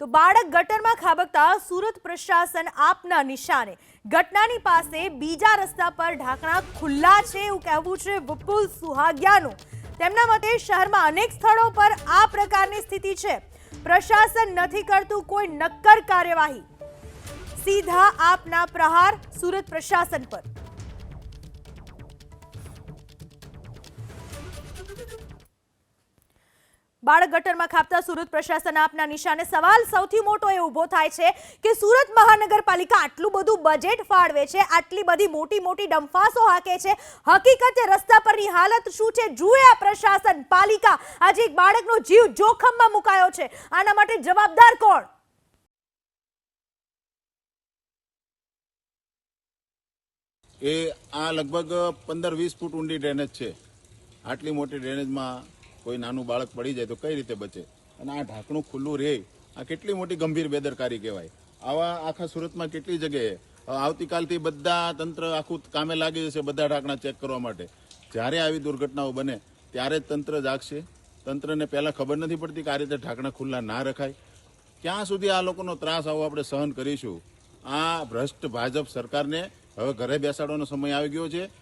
તો બાળક ગટરમાં ખાબકતા સુરત પ્રશાસન આપના નિશાને. ઘટનાની પાસે બીજા રસ્તા પર ઢાંકણા ખુલ્લા છે એવું કહેવું છે વિપુલ સુહાગિયાનું. તેમના મતે શહેરમાં અનેક સ્થળો પર આ પ્રકારની સ્થિતિ છે. પ્રશાસન નથી કરતું કોઈ નક્કર કાર્યવાહી. સીધા આપના પ્રહાર સુરત પ્રશાસન પર. બાળક ગટરમાં ખાપતા સુરત પ્રશાસન આપના નિશાને સવાલ સૌથી મોટો એ ઊભો થાય છે કે સુરત મહાનગરપાલિકા આટલું બધું બજેટ ફાળવે છે, આટલી બધી મોટી મોટી ડંફાસો હાકે છે. હકીકતે રસ્તા પરની હાલત શું છે? જુએ આ પ્રશાસન. પાલિકા આજે એક બાળકનો જીવ જોખમમાં મુકાયો છે. આના માટે જવાબદાર કોણ? એ આ લગભગ પંદર વીસ ફૂટ ઊંડી ડ્રેનેજ છે. આટલી મોટી ડ્રેનેજમાં કોઈ નાનું બાળક પડી જાય તો કઈ રીતે બચે? અને આ ઢાંકણું ખુલ્લું રહે આ કેટલી મોટી ગંભીર બેદરકારી કહેવાય. આવા આખા સુરતમાં કેટલી જગ્યાએ આવતીકાલથી બધા તંત્ર આખું કામે લાગી જશે બધા ઢાંકણા ચેક કરવા માટે. જ્યારે આવી દુર્ઘટનાઓ બને, ત્યારે જ તંત્ર જાગશે. તંત્રને પહેલાં ખબર નથી પડતી કે આ રીતે ઢાંકણા ખુલ્લા ના રખાય. ક્યાં સુધી આ લોકોનો ત્રાસ આવો આપણે સહન કરીશું? આ ભ્રષ્ટ ભાજપ સરકારને હવે ઘરે બેસાડવાનો સમય આવી ગયો છે.